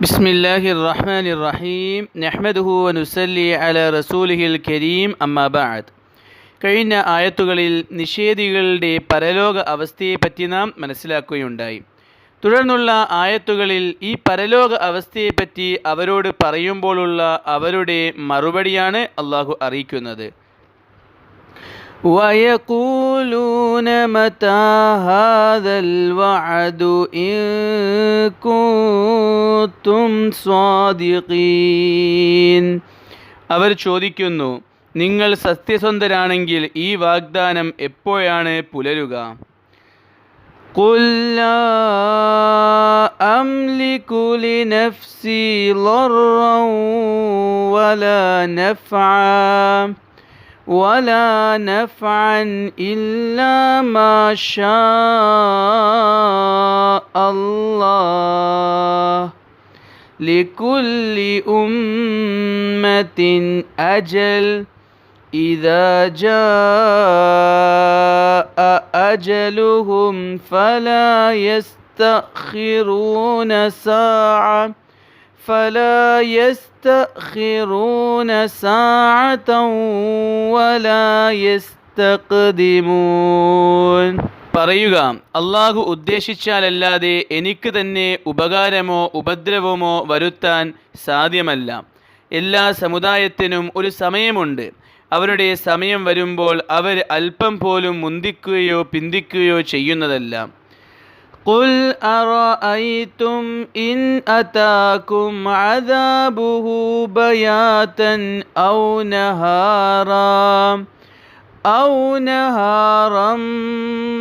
بسم الله الرحمن الرحيم نحمده ونسلي على رسوله الكريم أما بعد കഴിഞ്ഞ ആയത്തുകളിൽ നിഷേധികളുടെ പരലോക അവസ്ഥയെപ്പറ്റി നാം മനസ്സിലാക്കുകയുണ്ടായി തുടർന്നുള്ള ആയത്തുകളിൽ ഈ പരലോക അവസ്ഥയെപ്പറ്റി അവരോട് പറയുമ്പോഴുള്ള അവരുടെ മറുപടിയാണ് അള്ളാഹു അറിയിക്കുന്നത് ويقولون متى هذا الوعد إن كنتم صادقين അവർ ചോദിക്കുന്നു നിങ്ങൾ സത്യസന്ധരാണെങ്കിൽ ഈ വാഗ്ദാനം എപ്പോഴാണ് പുലരുക قل لا أملك لنفسي ضرا ولا نفعا ولا نفعا إلا ما شاء الله. لكل أمة أجل. إذا جاء أجلهم فلا يستأخرون ساعة. فلا يستأخرون ساعة ولا يستقدمون പറയുക അള്ളാഹു ഉദ്ദേശിച്ചാലല്ലാതെ എനിക്ക് തന്നെ ഉപകാരമോ ഉപദ്രവമോ വരുത്താൻ സാധ്യമല്ല എല്ലാ സമുദായത്തിനും ഒരു സമയമുണ്ട് അവരുടെ സമയം വരുമ്പോൾ അവർ അല്പം പോലും മുന്തിക്കുകയോ പിന്തിക്കുകയോ ചെയ്യുന്നതല്ല قل أرأيتم إن أتاكم عذابه بياتا أو نهارا أو نهارا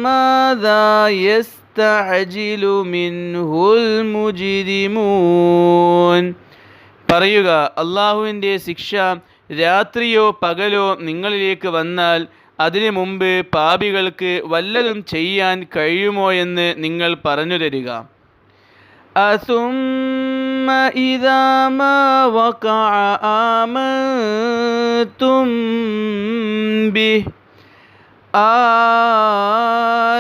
ماذا يستعجل منه المجرمون പറയുക അള്ളാഹുവിൻ്റെ ശിക്ഷ രാത്രിയോ പകലോ നിങ്ങളിലേക്ക് വന്നാൽ അതിനു മുമ്പ് പാപികൾക്ക് വല്ലതും ചെയ്യാൻ കഴിയുമോ എന്ന് നിങ്ങൾ പറഞ്ഞു തരിക أثم إذا ما وقع آمنتم به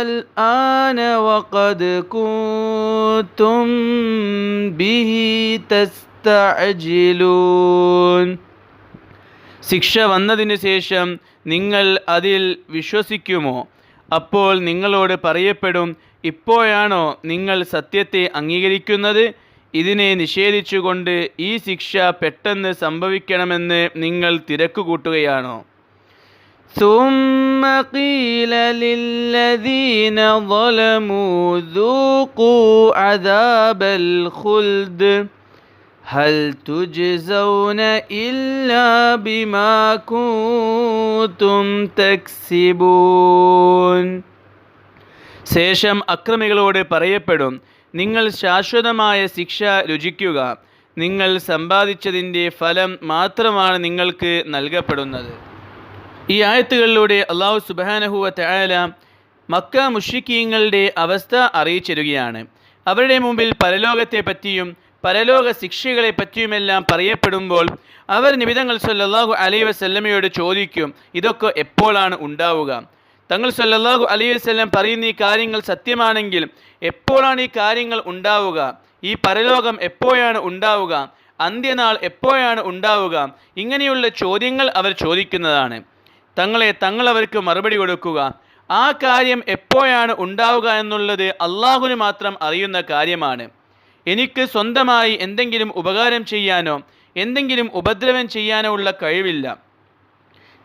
الآن وقد كنتم به تستعجلون ശിക്ഷ വന്നതിന് ശേഷം നിങ്ങൾ അതിൽ വിശ്വസിക്കുമോ അപ്പോൾ നിങ്ങളോട് പറയപ്പെടും ഇപ്പോഴാണോ നിങ്ങൾ സത്യത്തെ അംഗീകരിക്കുന്നത് ഇതിനെ നിഷേധിച്ചുകൊണ്ട് ഈ ശിക്ഷ പെട്ടെന്ന് സംഭവിക്കണമെന്ന് നിങ്ങൾ തിരക്കുകൂട്ടുകയാണോ ثم قيل للذين ظلموا ذوقوا عذاب الخلد ഹൽ തുജ്സൗന ഇല്ലാ ബിമാ കൂതും തക്സിബൂൻ ശേഷം അക്രമികളോട് പറയപ്പെടും നിങ്ങൾ ശാശ്വതമായ ശിക്ഷ രുചിക്കുക. നിങ്ങൾ സമ്പാദിച്ചതിന്റെ ഫലം മാത്രമാണ് നിങ്ങൾക്ക് നൽകപ്പെടുന്നത്. ഈ ആയത്തുകളിലൂടെ അള്ളാഹു സുബാനഹുവ തയാല മക്ക മുഷിക്കീങ്ങളുടെ അവസ്ഥ അറിയിച്ചിരുകയാണ്. അവരുടെ മുമ്പിൽ പരലോകത്തെ പറ്റിയും പരലോക ശിക്ഷകളെ പറ്റിയുമെല്ലാം പറയപ്പെടുമ്പോൾ അവർ നിബിതങ്ങൾ സല്ലാഹു അലൈഹി വസല്ലമയോട് ചോദിക്കും ഇതൊക്കെ എപ്പോഴാണ് ഉണ്ടാവുക? തങ്ങൾ സല്ലാഹു അലൈഹി വസല്ലം പറയുന്ന ഈ കാര്യങ്ങൾ സത്യമാണെങ്കിൽ എപ്പോഴാണ് ഈ കാര്യങ്ങൾ ഉണ്ടാവുക? ഈ പരലോകം എപ്പോഴാണ് ഉണ്ടാവുക? അന്ത്യനാൾ എപ്പോഴാണ് ഉണ്ടാവുക? ഇങ്ങനെയുള്ള ചോദ്യങ്ങൾ അവർ ചോദിക്കുന്നതാണ്. തങ്ങളെ തങ്ങൾ അവർക്ക് മറുപടി കൊടുക്കുക. ആ കാര്യം എപ്പോഴാണ് ഉണ്ടാവുക എന്നുള്ളത് അള്ളാഹുവിന് മാത്രം അറിയുന്ന കാര്യമാണ്. എനിക്ക് സ്വന്തമായി എന്തെങ്കിലും ഉപകാരം ചെയ്യാനോ എന്തെങ്കിലും ഉപദ്രവം ചെയ്യാനോ ഉള്ള കഴിവില്ല.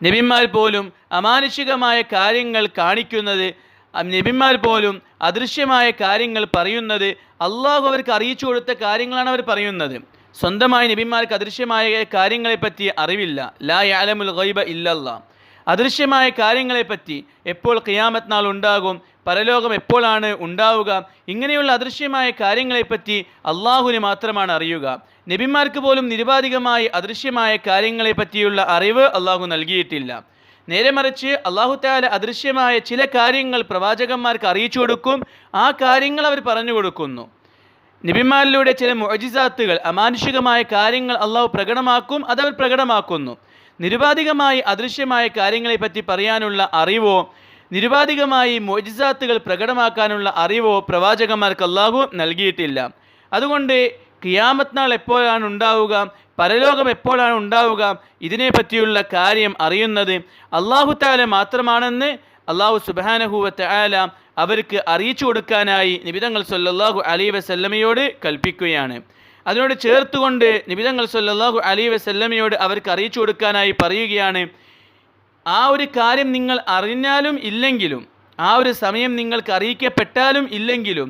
നബിന്മാർ പോലും അമാനുഷികമായ കാര്യങ്ങൾ കാണിക്കുന്നത് നബിന്മാർ പോലും അദൃശ്യമായ കാര്യങ്ങൾ പറയുന്നത് അള്ളാഹു അവർക്ക് അറിയിച്ചു കൊടുത്ത കാര്യങ്ങളാണ് അവർ പറയുന്നത്. സ്വന്തമായി നബിമാർക്ക് അദൃശ്യമായ കാര്യങ്ങളെപ്പറ്റി അറിവില്ല. ലാ യാലമുൽ ഗൈബ ഇല്ലല്ല. അദൃശ്യമായ കാര്യങ്ങളെപ്പറ്റി എപ്പോൾ ഖിയാമത്ത് ഉണ്ടാകും? പരലോകം എപ്പോഴാണ് ഉണ്ടാവുക? ഇങ്ങനെയുള്ള അദൃശ്യമായ കാര്യങ്ങളെപ്പറ്റി അള്ളാഹുവിന് മാത്രമാണ് അറിയുക. നബിമാർക്ക് പോലും നിരുപാധികമായി അദൃശ്യമായ കാര്യങ്ങളെപ്പറ്റിയുള്ള അറിവ് അള്ളാഹു നൽകിയിട്ടില്ല. നേരെ മറിച്ച് അള്ളാഹുത്താല അദൃശ്യമായ ചില കാര്യങ്ങൾ പ്രവാചകന്മാർക്ക് അറിയിച്ചു കൊടുക്കും. ആ കാര്യങ്ങൾ അവർ പറഞ്ഞു കൊടുക്കുന്നു. നബിമാരിലൂടെ ചില മൊജിസാത്തുകൾ അമാനുഷികമായ കാര്യങ്ങൾ അള്ളാഹു പ്രകടമാക്കും അതവർ പ്രകടമാക്കുന്നു. നിരുപാധികമായി അദൃശ്യമായ കാര്യങ്ങളെപ്പറ്റി പറയാനുള്ള അറിവോ നിരുപാധികമായി മൊജിസാത്തുകൾ പ്രകടമാക്കാനുള്ള അറിവോ പ്രവാചകന്മാർക്ക് അള്ളാഹു നൽകിയിട്ടില്ല. അതുകൊണ്ട് കിയാമത്ത് നാൾ എപ്പോഴാണ് ഉണ്ടാവുക? പരലോകം എപ്പോഴാണ് ഉണ്ടാവുക? ഇതിനെപ്പറ്റിയുള്ള കാര്യം അറിയുന്നത് അള്ളാഹു താല മാത്രമാണെന്ന് അള്ളാഹു സുബാനഹുവ ആല അവർക്ക് അറിയിച്ചു കൊടുക്കാനായി നിബിതങ്ങൾ സൊല്ലാഹു അലി വസല്ലമയോട് കൽപ്പിക്കുകയാണ്. അതിനോട് ചേർത്തുകൊണ്ട് നിബിതങ്ങൾ സൊല്ലാഹു അലി വസല്ലമയോട് അവർക്ക് അറിയിച്ചു കൊടുക്കാനായി പറയുകയാണ് ആ ഒരു കാര്യം നിങ്ങൾ അറിഞ്ഞാലും ഇല്ലെങ്കിലും ആ ഒരു സമയം നിങ്ങൾക്ക് അറിയിക്കപ്പെട്ടാലും ഇല്ലെങ്കിലും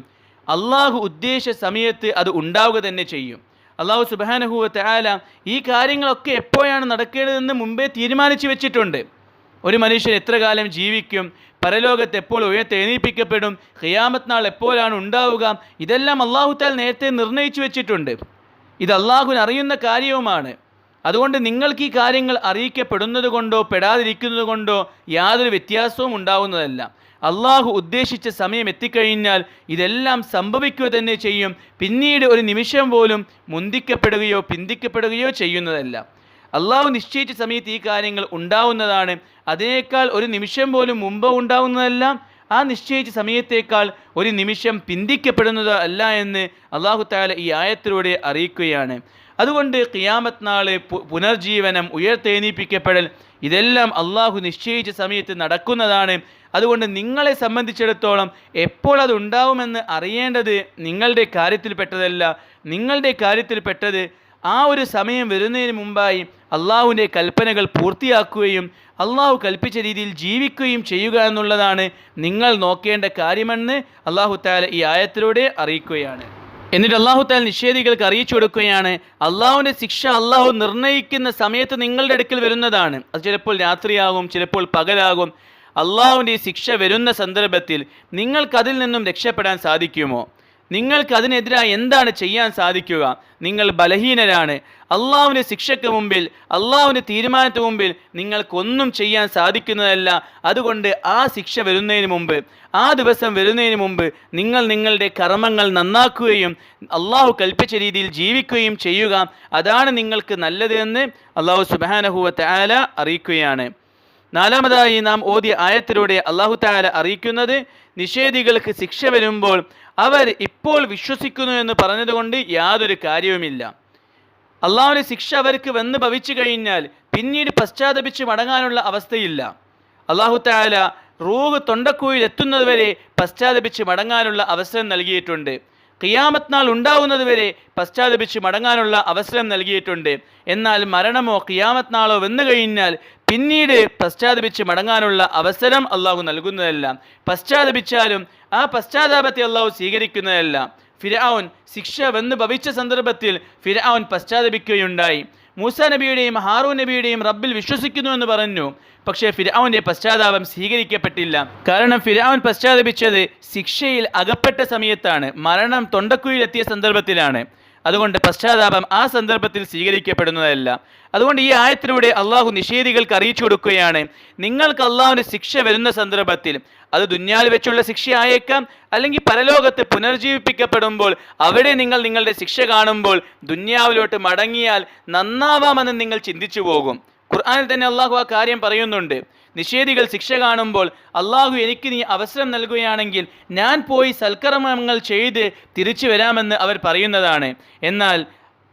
അള്ളാഹു ഉദ്ദേശ സമയത്ത് അത് ഉണ്ടാവുക തന്നെ ചെയ്യും. അള്ളാഹു സുബാനഹുവത്ത് ആല ഈ കാര്യങ്ങളൊക്കെ എപ്പോഴാണ് നടക്കേണ്ടതെന്ന് മുമ്പേ തീരുമാനിച്ചു വെച്ചിട്ടുണ്ട്. ഒരു മനുഷ്യൻ എത്ര കാലം ജീവിക്കും പരലോകത്ത് എപ്പോൾ ഉയർത്തെണീപ്പിക്കപ്പെടും ഖിയാമത്ത് നാൾ എപ്പോഴാണ് ഉണ്ടാവുക ഇതെല്ലാം അള്ളാഹുത്താൽ നേരത്തെ നിർണയിച്ചു വെച്ചിട്ടുണ്ട്. ഇത് അള്ളാഹുവിന് അറിയുന്ന കാര്യവുമാണ്. അതുകൊണ്ട് നിങ്ങൾക്ക് ഈ കാര്യങ്ങൾ അറിയിക്കപ്പെടുന്നത് കൊണ്ടോ പെടാതിരിക്കുന്നത് കൊണ്ടോ യാതൊരു വ്യത്യാസവും ഉണ്ടാവുന്നതല്ല. അള്ളാഹു ഉദ്ദേശിച്ച സമയം എത്തിക്കഴിഞ്ഞാൽ ഇതെല്ലാം സംഭവിക്കുക തന്നെ ചെയ്യും. പിന്നീട് ഒരു നിമിഷം പോലും മുന്തിക്കപ്പെടുകയോ പിന്തിക്കപ്പെടുകയോ ചെയ്യുന്നതല്ല. അള്ളാഹു നിശ്ചയിച്ച സമയത്ത് ഈ കാര്യങ്ങൾ ഉണ്ടാവുന്നതാണ്. അതിനേക്കാൾ ഒരു നിമിഷം പോലും മുമ്പ് ഉണ്ടാവുന്നതെല്ലാം. ആ നിശ്ചയിച്ച സമയത്തേക്കാൾ ഒരു നിമിഷം പിന്തിക്കപ്പെടുന്നത് അല്ല എന്ന് അള്ളാഹു താല ഈ ആയത്തിലൂടെ അറിയിക്കുകയാണ്. അതുകൊണ്ട് ഖിയാമത്ത് നാളെ പുനർജീവനം ഉയർത്തെനീപ്പിക്കപ്പെടൽ ഇതെല്ലാം അള്ളാഹു നിശ്ചയിച്ച സമയത്ത് നടക്കുന്നതാണ്. അതുകൊണ്ട് നിങ്ങളെ സംബന്ധിച്ചിടത്തോളം എപ്പോൾ അത് ഉണ്ടാവുമെന്ന് അറിയേണ്ടത് നിങ്ങളുടെ കാര്യത്തിൽപ്പെട്ടതല്ല നിങ്ങളുടെ കാര്യത്തിൽപ്പെട്ടത് ആ ഒരു സമയം വരുന്നതിന് മുമ്പായി അള്ളാഹുവിന്റെ കൽപ്പനകൾ പൂർത്തിയാക്കുകയും അള്ളാഹു കൽപ്പിച്ച രീതിയിൽ ജീവിക്കുകയും ചെയ്യുക എന്നുള്ളതാണ് നിങ്ങൾ നോക്കേണ്ട കാര്യമെന്ന് അള്ളാഹു താല ഈ ആയത്തിലൂടെ അറിയിക്കുകയാണ്. എന്നിട്ട് അള്ളാഹു താല നിഷേധികൾക്ക് അറിയിച്ചു കൊടുക്കുകയാണ്. അള്ളാഹുവിന്റെ ശിക്ഷ അള്ളാഹു നിർണയിക്കുന്ന സമയത്ത് നിങ്ങളുടെ അടുക്കൽ വരുന്നതാണ്. അത് ചിലപ്പോൾ രാത്രിയാകും ചിലപ്പോൾ പകലാകും. അള്ളാഹുവിന്റെ ഈ ശിക്ഷ വരുന്ന സന്ദർഭത്തിൽ നിങ്ങൾക്കതിൽ നിന്നും രക്ഷപ്പെടാൻ സാധിക്കുമോ? നിങ്ങൾക്ക് അതിനെതിരായി എന്താണ് ചെയ്യാൻ സാധിക്കുക? നിങ്ങൾ ബലഹീനരാണ്. അള്ളാഹുവിന്റെ ശിക്ഷയ്ക്ക് മുമ്പിൽ അള്ളാഹുവിന്റെ തീരുമാനത്തിന് മുമ്പിൽ നിങ്ങൾക്കൊന്നും ചെയ്യാൻ സാധിക്കുന്നതല്ല. അതുകൊണ്ട് ആ ശിക്ഷ വരുന്നതിന് മുമ്പ് ആ ദിവസം വരുന്നതിന് മുമ്പ് നിങ്ങൾ നിങ്ങളുടെ കർമ്മങ്ങൾ നന്നാക്കുകയും അള്ളാഹു കൽപ്പിച്ച രീതിയിൽ ജീവിക്കുകയും ചെയ്യുക. അതാണ് നിങ്ങൾക്ക് നല്ലത് എന്ന് അള്ളാഹു സുബാനഹുവ താല അറിയിക്കുകയാണ്. നാലാമതായി നാം ഓതിയ ആയത്തിലൂടെ അള്ളാഹു താല അറിയിക്കുന്നത് നിഷേധികൾക്ക് ശിക്ഷ വരുമ്പോൾ അവർ ഇപ്പോൾ വിശ്വസിക്കുന്നു എന്ന് പറഞ്ഞതുകൊണ്ട് യാതൊരു കാര്യവുമില്ല. അള്ളാഹുവിന്റെ ശിക്ഷ അവർക്ക് വന്ന് ഭവിച്ചു കഴിഞ്ഞാൽ പിന്നീട് പശ്ചാത്തപിച്ച് മടങ്ങാനുള്ള അവസ്ഥയില്ല. അള്ളാഹു താല റൂഹ് തൊണ്ടക്കുയിൽ എത്തുന്നതുവരെ പശ്ചാത്തപിച്ച് മടങ്ങാനുള്ള അവസരം നൽകിയിട്ടുണ്ട്. ഖിയാമത്ത് നാൾ ഉണ്ടാവുന്നത് വരെ പശ്ചാത്തപിച്ച് മടങ്ങാനുള്ള അവസരം നൽകിയിട്ടുണ്ട്. എന്നാൽ മരണമോ ഖിയാമത്ത് നാളോ വന്നു കഴിഞ്ഞാൽ പിന്നീട് പശ്ചാത്തപിച്ച് മടങ്ങാനുള്ള അവസരം അള്ളാഹു നൽകുന്നതല്ല. പശ്ചാത്തപിച്ചാലും ആ പശ്ചാത്താപത്തെ അള്ളാഹു സ്വീകരിക്കുന്നതല്ല. ഫിരാവുൻ ശിക്ഷ വന്ന് ഭവിച്ച സന്ദർഭത്തിൽ ഫിരാവുൻ പശ്ചാത്തപിക്കുകയുണ്ടായി. മൂസ നബിയുടെയും ഹാറൂ നബിയുടെയും റബ്ബിൽ വിശ്വസിക്കുന്നു എന്ന് പറഞ്ഞു. പക്ഷേ ഫിരാവിന്റെ പശ്ചാത്താപം സ്വീകരിക്കപ്പെട്ടില്ല. കാരണം ഫിരാവൻ പശ്ചാത്തപിച്ചത് ശിക്ഷയിൽ അകപ്പെട്ട സമയത്താണ്. മരണം തൊണ്ടക്കുയിലെത്തിയ സന്ദർഭത്തിലാണ്. അതുകൊണ്ട് പശ്ചാത്താപം ആ സന്ദർഭത്തിൽ സ്വീകരിക്കപ്പെടുന്നതല്ല. അതുകൊണ്ട് ഈ ആയത്തിലൂടെ അള്ളാഹു നിഷേധികൾക്ക് അറിയിച്ചു കൊടുക്കുകയാണ്. നിങ്ങൾക്ക് അള്ളാഹുവിന് ശിക്ഷ വരുന്ന സന്ദർഭത്തിൽ അത് ദുന്യാൽ വെച്ചുള്ള ശിക്ഷ ആയേക്കാം അല്ലെങ്കിൽ പരലോകത്ത് പുനർജീവിപ്പിക്കപ്പെടുമ്പോൾ അവിടെ നിങ്ങൾ നിങ്ങളുടെ ശിക്ഷ കാണുമ്പോൾ ദുന്യാവിലോട്ട് മടങ്ങിയാൽ നന്നാവാമെന്ന് നിങ്ങൾ ചിന്തിച്ചു പോകും. ഖുർആനിൽ തന്നെ അള്ളാഹു ആ കാര്യം പറയുന്നുണ്ട്. നിഷേധികൾ ശിക്ഷ കാണുമ്പോൾ അള്ളാഹു എനിക്ക് നീ അവസരം നൽകുകയാണെങ്കിൽ ഞാൻ പോയി സൽക്കർമ്മങ്ങൾ ചെയ്ത് തിരിച്ചു വരാമെന്ന് അവർ പറയുന്നതാണ്. എന്നാൽ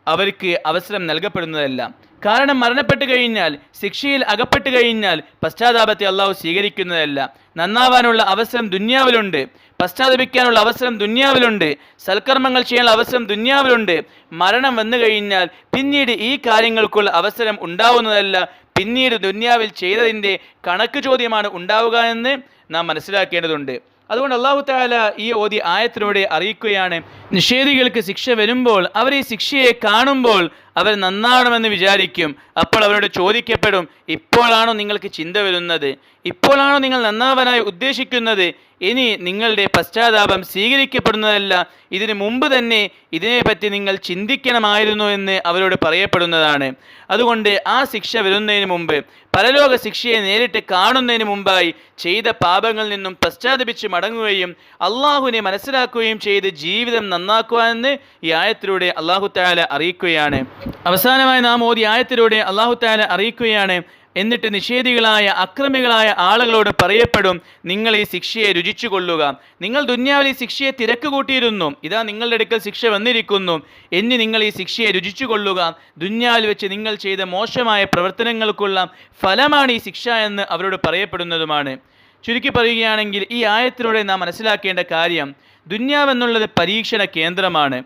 അവർക്ക് അവസരം നൽകപ്പെടുന്നതല്ല. കാരണം മരണപ്പെട്ടു കഴിഞ്ഞാൽ ശിക്ഷയിൽ അകപ്പെട്ടു കഴിഞ്ഞാൽ പശ്ചാത്താപത്തെ അള്ളാഹു സ്വീകരിക്കുന്നതല്ല. നന്നാവാനുള്ള അവസരം ദുന്യാവിലുണ്ട്. പശ്ചാത്തപിക്കാനുള്ള അവസരം ദുന്യാവിലുണ്ട്. സൽക്കർമ്മങ്ങൾ ചെയ്യാനുള്ള അവസരം ദുന്യാവിലുണ്ട്. മരണം വന്നു കഴിഞ്ഞാൽ പിന്നീട് ഈ കാര്യങ്ങൾക്കുള്ള അവസരം ഉണ്ടാവുന്നതല്ല. പിന്നീട് ദുന്യാവിൽ ചെയ്തതിന്റെ കണക്ക് ചോദ്യമാണ് ഉണ്ടാവുക എന്ന് നാം മനസ്സിലാക്കേണ്ടതുണ്ട്. അതുകൊണ്ട് അള്ളാഹു താല ഈ ഓതി ആയത്തിലൂടെ അറിയിക്കുകയാണ്. നിഷേധികൾക്ക് ശിക്ഷ വരുമ്പോൾ അവർ ഈ ശിക്ഷയെ കാണുമ്പോൾ അവർ നന്നാവണമെന്ന് വിചാരിക്കും. അപ്പോൾ അവരോട് ചോദിക്കപ്പെടും ഇപ്പോഴാണോ നിങ്ങൾക്ക് ചിന്ത വരുന്നത്? ഇപ്പോഴാണോ നിങ്ങൾ നന്നാവാനായി ഉദ്ദേശിക്കുന്നത്? ഇനി നിങ്ങളുടെ പശ്ചാത്താപം സ്വീകരിക്കപ്പെടുന്നതല്ല. ഇതിനു മുമ്പ് തന്നെ ഇതിനെപ്പറ്റി നിങ്ങൾ ചിന്തിക്കണമായിരുന്നു എന്ന് അവരോട് പറയപ്പെടുന്നതാണ്. അതുകൊണ്ട് ആ ശിക്ഷ വരുന്നതിന് മുമ്പ് പരലോക ശിക്ഷയെ നേരിട്ട് കാണുന്നതിന് മുമ്പായി ചെയ്ത പാപങ്ങളിൽ നിന്നും പശ്ചാത്തപിച്ച് മടങ്ങുകയും അള്ളാഹുവിനെ മനസ്സിലാക്കുകയും ചെയ്ത് ജീവിതം നന്നാക്കുവാനെന്ന് ഈ ആയത്തിലൂടെ അള്ളാഹു താല അറിയിക്കുകയാണ്. അവസാനമായി നാം ഓതി ആയത്തിലൂടെ അള്ളാഹു താല അറിയിക്കുകയാണ്. എന്നിട്ട് നിഷേധികളായ അക്രമികളായ ആളുകളോട് പറയപ്പെടും നിങ്ങൾ ഈ ശിക്ഷയെ രുചിച്ചു കൊള്ളുക നിങ്ങൾ ദുന്യാവിൽ ഈ ശിക്ഷയെ തിരക്ക് കൂട്ടിയിരുന്നു. ഇതാ നിങ്ങളുടെ അടുക്കൽ ശിക്ഷ വന്നിരിക്കുന്നു. എന്നി നിങ്ങൾ ഈ ശിക്ഷയെ രുചിച്ചു കൊള്ളുക ദുന്യാവിൽ വെച്ച് നിങ്ങൾ ചെയ്ത മോശമായ പ്രവർത്തനങ്ങൾക്കുള്ള ഫലമാണ് ഈ ശിക്ഷ എന്ന് അവരോട് പറയപ്പെടുന്നതുമാണ്. ചുരുക്കി പറയുകയാണെങ്കിൽ ഈ ആയത്തിലൂടെ നാം മനസ്സിലാക്കേണ്ട കാര്യം ദുന്യാവെന്നുള്ളത് പരീക്ഷണ കേന്ദ്രമാണ്.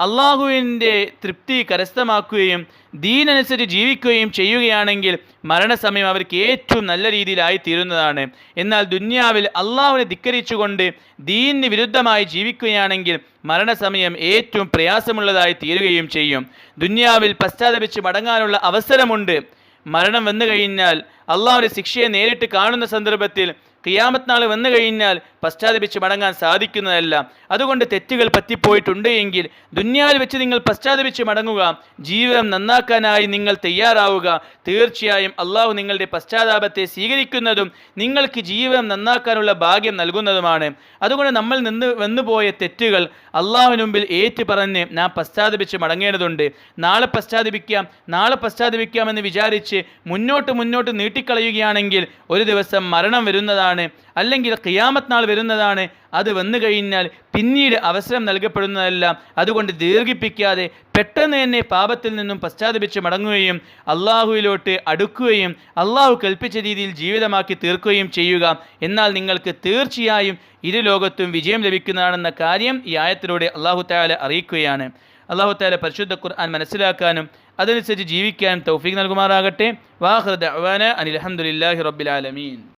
അള്ളാഹുവിന്റെ തൃപ്തി കരസ്ഥമാക്കുകയും ദീനനുസരിച്ച് ജീവിക്കുകയും ചെയ്യുകയാണെങ്കിൽ മരണസമയം അവർക്ക് ഏറ്റവും നല്ല രീതിയിലായി തീരുന്നതാണ് എന്നാൽ ദുന്യാവിൽ അള്ളാഹുവിനെ ധിക്കരിച്ചുകൊണ്ട് ദീനിന് വിരുദ്ധമായി ജീവിക്കുകയാണെങ്കിൽ മരണസമയം ഏറ്റവും പ്രയാസമുള്ളതായി തീരുകയും ചെയ്യും. ദുന്യാവിൽ പശ്ചാത്തപിച്ച് മടങ്ങാനുള്ള അവസരമുണ്ട്. മരണം വന്നു കഴിഞ്ഞാൽ അള്ളാഹുവിന്റെ ശിക്ഷയെ നേരിട്ട് കാണുന്ന സന്ദർഭത്തിൽ കിയാമത്ത് നാൾ വന്നു കഴിഞ്ഞാൽ പശ്ചാത്തപിച്ച് മടങ്ങാൻ സാധിക്കുന്നതല്ല. അതുകൊണ്ട് തെറ്റുകൾ പറ്റിപ്പോയിട്ടുണ്ട് എങ്കിൽ ദുന്യാൽ വെച്ച് നിങ്ങൾ പശ്ചാത്തപിച്ച് മടങ്ങുക. ജീവിതം നന്നാക്കാനായി നിങ്ങൾ തയ്യാറാവുക. തീർച്ചയായും അള്ളാഹു നിങ്ങളുടെ പശ്ചാത്താപത്തെ സ്വീകരിക്കുന്നതും നിങ്ങൾക്ക് ജീവിതം നന്നാക്കാനുള്ള ഭാഗ്യം നൽകുന്നതുമാണ്. അതുകൊണ്ട് നമ്മൾ നിന്ന് വന്നുപോയ തെറ്റുകൾ അള്ളാഹുവിന് മുമ്പിൽ ഏറ്റു പറഞ്ഞ് നാം പശ്ചാത്തപിച്ച് മടങ്ങേണ്ടതുണ്ട്. നാളെ പശ്ചാത്തപിക്കാം നാളെ പശ്ചാത്തപിക്കാമെന്ന് വിചാരിച്ച് മുന്നോട്ട് മുന്നോട്ട് നീട്ടിക്കളയുകയാണെങ്കിൽ ഒരു ദിവസം മരണം വരുന്നതാണ് അല്ലെങ്കിൽ ഖിയാമത്ത് നാൾ വരുന്നതാണ് അത് വന്നു കഴിഞ്ഞാൽ പിന്നീട് അവസരം നൽകപ്പെടുന്നതല്ല അതുകൊണ്ട് ദീർഘിപ്പിക്കാതെ പെട്ടെന്ന് തന്നെ പാപത്തിൽ നിന്നും പശ്ചാത്തപിച്ച് മടങ്ങുകയും അള്ളാഹുവിലോട്ട് അടുക്കുകയും അള്ളാഹു കൽപ്പിച്ച രീതിയിൽ ജീവിതമാക്കി തീർക്കുകയും ചെയ്യുക. എന്നാൽ നിങ്ങൾക്ക് തീർച്ചയായും ഇരു ലോകത്തും വിജയം ലഭിക്കുന്നതാണെന്ന കാര്യം ഈ ആയത്തിലൂടെ അള്ളാഹു താല അറിയിക്കുകയാണ്. അള്ളാഹു താല പരിശുദ്ധ ഖുർആൻ മനസ്സിലാക്കാനും അതനുസരിച്ച് ജീവിക്കാനും തൗഫീഖ് നൽകുമാറാകട്ടെ. വാഹൃദ് അനിൽ അഹമ്മദില്ലാഹി റബ്ബിൽ ആലമീൻ.